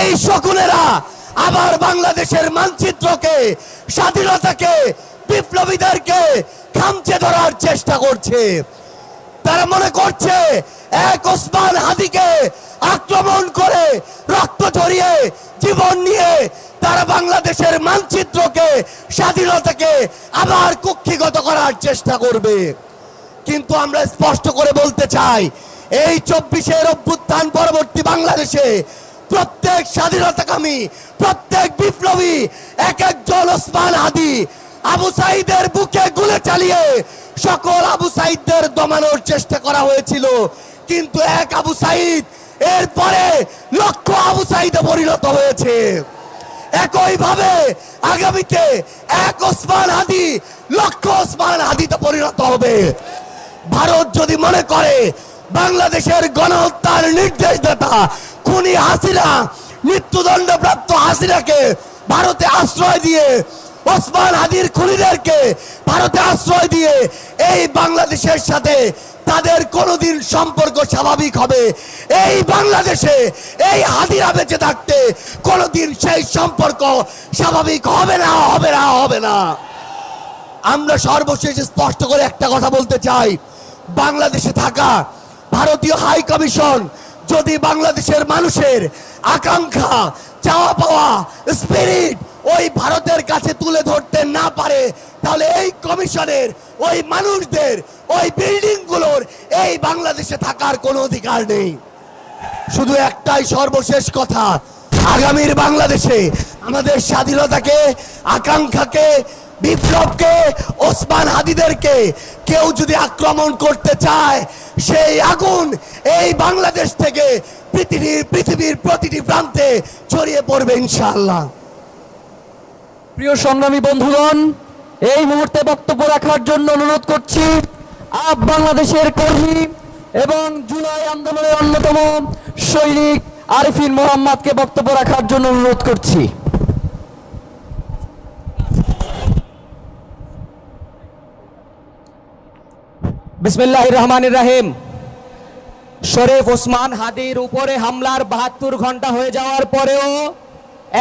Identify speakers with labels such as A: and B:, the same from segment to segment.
A: এই শকুনেরা আবার বাংলাদেশের মানচিত্রকে, স্বাধীনতাকে, বিপ্লবীদেরকে খামচে ধরার চেষ্টা করছে। তারা মনে করছে এক ওসমান হাদিকে আক্রমণ করে রক্ত ঝরিয়ে জীবন নিয়ে তারা বাংলাদেশের মানচিত্রকে, স্বাধীনতাকে আবার কুক্ষিগত করার চেষ্টা করবে। কিন্তু আমরা স্পষ্ট করে বলতে চাই, এই চব্বিশের অভ্যুত্থান পরবর্তী বাংলাদেশে প্রত্যেক স্বাধীনতাকামী, প্রত্যেক বিপ্লবী এক একজন ওসমান হাদি, আবু সাইদের বুকে গুলে চালিয়ে সকল আবু সাইদদের দমানোর চেষ্টা করা হয়েছিল। কিন্তু এক আবু সাইদ এরপরে লক্ষ আবু সাইদে পরিণত হয়েছে। একইভাবে আগামীতে এক ওসমান হাদি, লক্ষ ওসমান হাদিতে পরিণত হবে। ভারত যদি মনে করে, বাংলাদেশের গণহত্যার নির্দেশদাতা খুনি হাসিনা, মৃত্যুদণ্ডপ্রাপ্ত হাসিনাকে ভারতে আশ্রয় দিয়ে, ওসমান হাদির খুনিদেরকে ভারতে আশ্রয় দিয়ে এই বাংলাদেশের সাথে তাদের কোনোদিন সম্পর্ক স্বাভাবিক হবে। এই বাংলাদেশে এই হাদিরা বেঁচে থাকতে কোনোদিন সেই সম্পর্ক স্বাভাবিক হবে না হবে না হবে না। আমরা সর্বশেষ স্পষ্ট করে একটা কথা বলতে চাই। বাংলাদেশে থাকা ভারতীয় হাই কমিশন যদি বাংলাদেশের মানুষের আকাঙ্ক্ষা, চাওয়া পাওয়া স্পিরিট ওই ভারতের কাছে তুলে ধরতে না পারে, তাহলে এই কমিশনের, ওই মানুষদের, ওই বিল্ডিংগুলোর এই বাংলাদেশে থাকার কোনো অধিকার নেই। শুধু একটাই সর্বশেষ কথা, আগামীর বাংলাদেশে আমাদের স্বাধীনতাকে, আকাঙ্ক্ষাকে বিপ্লবকে, ওসমান হাদিদেরকে কেউ যদি আক্রমণ করতে চায়, সেই আগুন এই বাংলাদেশ থেকে পৃথিবীর পৃথিবীর প্রতিটি প্রান্তে ছড়িয়ে পড়বে ইনশাআল্লাহ।
B: প্রিয় সংগ্রামী বন্ধুগণ, এই মুহূর্তে বক্তব্য রাখার জন্য অনুরোধ করছি, আপ বাংলাদেশের কর্মী এবং জুলাই আন্দোলনের অন্যতম সৈনিক আরিফিন মোহাম্মদকে বক্তব্য রাখার জন্য অনুরোধ করছি। বিসমিল্লাহ রহমান রাহিম শরীফ ওসমান হাদির উপরে হামলার বাহাত্তর ঘণ্টা হয়ে যাওয়ার পরেও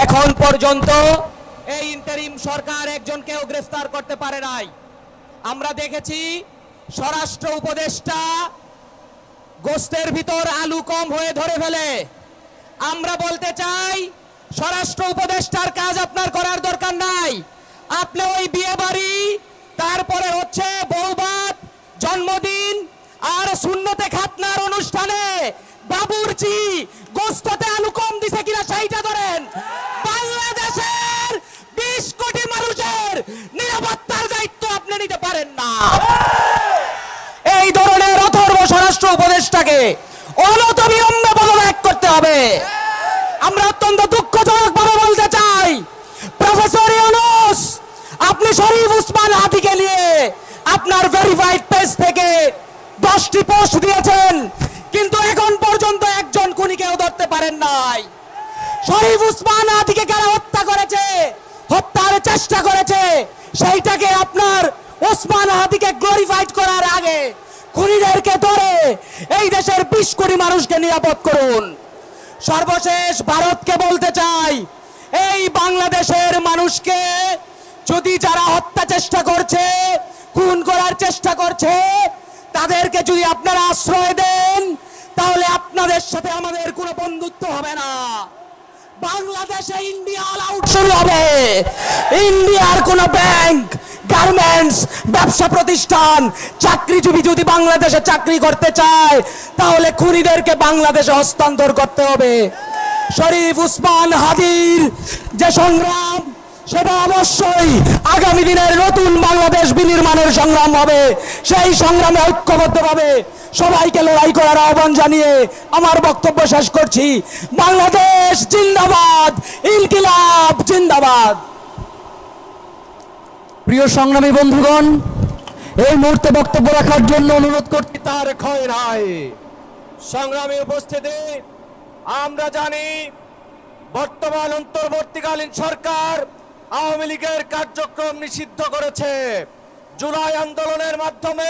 B: এখন পর্যন্ত এই ইন্টারিম সরকার একজনকেও গ্রেফতার করতে পারে নাই। আমরা দেখেছি স্বরাষ্ট্র উপদেষ্টা গোস্তের ভিতর আলু কম হয়ে ধরে ফেলে। আমরা বলতে চাই, স্বরাষ্ট্র উপদেষ্টার কাজ আপনার করার দরকার নাই। আপনি ওই বিয়ে বাড়ি তারপরে হচ্ছে বৌবাত জন্মদিন আর শূন্যতে খাতনার অনুষ্ঠানে বাবুরচি গোস্ততে আলু কম দিছে কিনা সেইটা ধরেন। বাংলাদেশের বিশ কোটি মানুষের নিরাপত্তার দায়িত্ব আপনি নিতে পারেন না। এই ধরনের অথর্ব স্বরাষ্ট্র উপদেষ্টাকে অনতবিলম্বে পদত্যাগ করতে হবে। আমরা অত্যন্ত দুঃখজনক ভাবে বলতে চাই, প্রফেসর ইউনুস, আপনি শরীফ উসমান হাতিকে নিয়ে আপনার ভেরিফাইড পেজ থেকে দশটি পোস্ট দিয়েছেন, কিন্তু এখন পর্যন্ত একজন খুনিকেও ধরতে পারেন নাই। শরীফ উসমান আদিকে কারা হত্যা করেছে, হত্যার চেষ্টা করেছে, সেইটাকে আপনার ওসমান হাদিকে গ্লোরিফাইড করার আগে খুনিদেরকে ধরে এই দেশের বিশ কোটি মানুষকে নিরাপদ করুন। সর্বশেষ ভারতকে বলতে চাই, এই বাংলাদেশের মানুষকে যদি যারা হত্যা চেষ্টা করছে খুন করার চেষ্টা করছে। তাদেরকে যদি আপনারা আশ্রয় দেন, তাহলে আপনাদের সাথে আমাদের কোনো বন্ধুত্ব হবে না। বাংলাদেশে ইন্ডিয়া অল শুরু হবে। ইন্ডিয়ার কোন ব্যাংক গার্মেন্টস ব্যবসা প্রতিষ্ঠান, চাকরিজীবী যদি বাংলাদেশে চাকরি করতে চায়, তাহলে খুনিদেরকে বাংলাদেশে হস্তান্তর করতে হবে। শরীফ উসমান হাদির যে সংগ্রাম সেটা অবশ্যই আগামী দিনের নতুন বাংলাদেশ বিনির্মাণের সংগ্রাম হবে। সেই সংগ্রামে ঐক্যবদ্ধভাবে সবাইকে লড়াই করার আহ্বান জানিয়ে আমার বক্তব্য শেষ করছি। বাংলাদেশ জিন্দাবাদ, ইনকিলাব জিন্দাবাদ। প্রিয় সংগ্রামী বন্ধুগণ, এই মুহূর্তে বক্তব্য রাখার জন্য অনুরোধ করছি,
C: তার ক্ষয় নাই। সংগ্রামী উপস্থিতি, আমরা জানি বর্তমান অন্তর্বর্তীকালীন সরকার আওয়ামী লীগের কার্যক্রম নিষিদ্ধ করেছে। জুলাই আন্দোলনের মাধ্যমে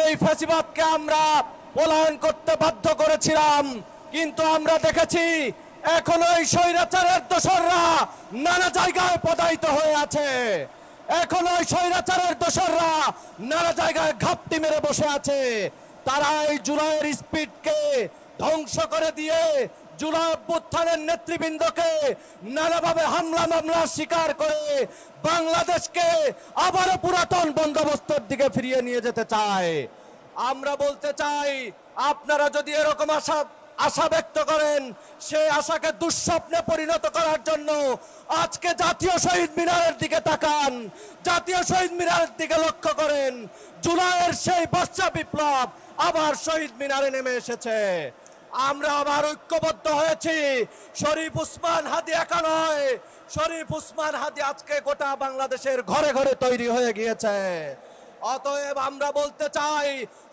C: এই ফ্যাসিবাদকে আমরা পলায়ন করতে বাধ্য করেছিলাম। কিন্তু আমরা দেখেছি, এখনও এই স্বৈরাচারের দোসররা নানা জায়গায় পদায়িত হয়ে আছে। এখনও এই স্বৈরাচারের দোসররা নানা জায়গায় ঘাপটি মেরে বসে আছে। তারা এই জুলাইয়ের স্পিডকে ধ্বংস করে দিয়ে জুলাই অভ্যুত্থানের নেতৃবৃন্দকে নানাভাবে হামলা মামলার শিকার করে বাংলাদেশকে আবারও পুরাতন বন্দোবস্তর দিকে ফিরিয়ে নিয়ে যেতে চায়। আমরা বলতে চাই, আপনারা যদি এরকম আশা আশা ব্যক্ত করেন, সেই আশাকে দুঃস্বপ্নে পরিণত করার জন্য আজকে জাতীয় শহীদ মিনারের দিকে তাকান, জাতীয় শহীদ মিনারের দিকে লক্ষ্য করেন। জুলাইয়ের সেই বর্ষা বিপ্লব আবার শহীদ মিনারে নেমে এসেছে। আমরা আবার ঐক্যবদ্ধ হয়েছি। শরীফ উসমান হাদি একা নয়। শরীফ উসমান হাদি আজকে গোটা বাংলাদেশের ঘরে ঘরে তৈরি হয়ে গিয়েছে। অতএব আমরা বলতে চাই,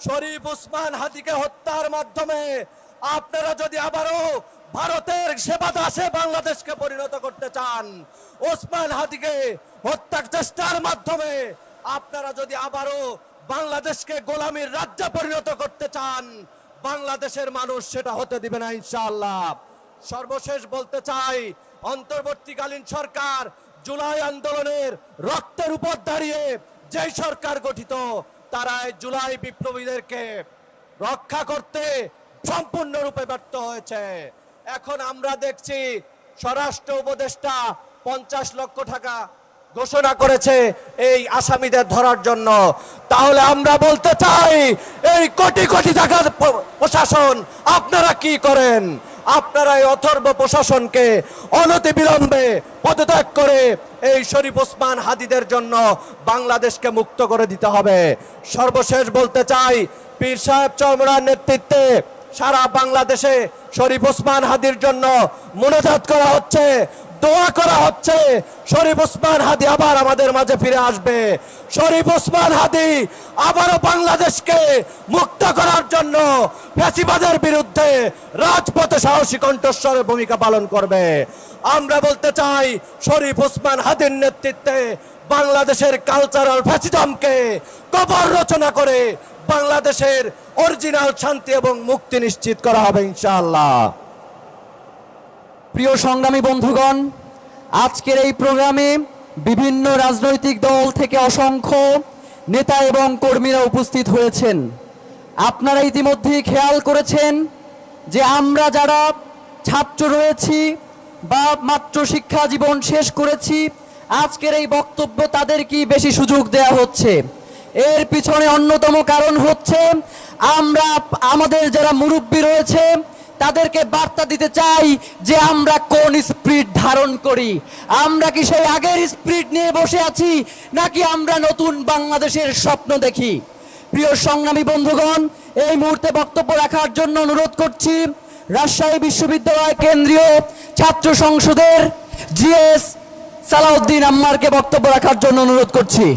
C: শরীফ উসমান হাদিকে হত্যার মাধ্যমে আপনারা যদি আবারও ভারতের সেবা দাসে বাংলাদেশকে পরিণত করতে চান ওসমান হাদিকে হত্যার চেষ্টার মাধ্যমে আপনারা যদি আবারও বাংলাদেশকে গোলামীর রাজ্যে পরিণত করতে চান বাংলাদেশের মানুষ সেটা হতে দিবে না, ইনশাআল্লাহ। সর্বশেষ বলতে চাই, অন্তর্বর্তীকালীন সরকার জুলাই আন্দোলনের রক্তের উপর দাঁড়িয়ে যেই সরকার গঠিত তারা এই জুলাই বিপ্লবীদেরকে রক্ষা করতে সম্পূর্ণরূপে ব্যর্থ হয়েছে। এখন আমরা দেখছি স্বরাষ্ট্র উপদেষ্টা পঞ্চাশ লক্ষ টাকা ঘোষণা করেছে এই আসামিদের ধরার জন্য। তাহলে আমরা বলতে চাই, এই কোটি কোটি টাকার প্রশাসন, আপনারা কি করেন? আপনারা এই অথর্ব প্রশাসনকে অনতি বিলম্বে পদত্যাগ করে এই শরীফ ওসমান হাদিদের জন্য বাংলাদেশকে মুক্ত করে দিতে হবে। সর্বশেষ বলতে চাই, পীর সাহেব চরমরার নেতৃত্বে সারা বাংলাদেশে শরীফ ওসমান হাদির জন্য মনোজাত করা হচ্ছে। দোয়া করা হচ্ছে। শরীফ ওসমান হাদি আবার আমাদের মাঝে ফিরে আসবে। শরীফ ওসমান হাদি আবারও বাংলাদেশকে মুক্ত করার জন্য ফ্যাসিবাদের বিরুদ্ধে রাজপথে সাহসী কণ্ঠস্বরের ভূমিকা পালন করবে। আমরা বলতে চাই, শরীফ ওসমান হাদির নেতৃত্বে বাংলাদেশের কালচারাল ফ্যাসিজমকে কবর রচনা করে বাংলাদেশের অরিজিনাল শান্তি এবং মুক্তি নিশ্চিত করা হবে ইনশাআল্লাহ।
D: প্রিয় সংগ্রামী বন্ধুগণ, আজকের এই প্রোগ্রামে বিভিন্ন রাজনৈতিক দল থেকে অসংখ্য নেতা এবং কর্মীরা উপস্থিত হয়েছেন। আপনারা ইতিমধ্যেই খেয়াল করেছেন যে আমরা যারা ছাত্র রয়েছি বা মাত্র শিক্ষা জীবন শেষ করেছি, আজকের এই বক্তব্য তাদেরকে বেশি সুযোগ দেয়া হচ্ছে। এর পিছনে অন্যতম কারণ হচ্ছে আমরা, আমাদের যারা মুরব্বী রয়েছে তাদেরকে বার্তা দিতে চাই যে আমরা কোন স্পিরিট ধারণ করি। আমরা কি সেই আগের স্পিরিট নিয়ে বসে আছি, নাকি আমরা নতুন বাংলাদেশের স্বপ্ন দেখি? প্রিয় সংগ্রামী বন্ধুগণ, এই মুহূর্তে বক্তব্য রাখার জন্য অনুরোধ করছি, রাজশাহী বিশ্ববিদ্যালয় কেন্দ্রীয় ছাত্র সংসদের জিএস সালাউদ্দিন আম্মারকে বক্তব্য রাখার জন্য অনুরোধ করছি।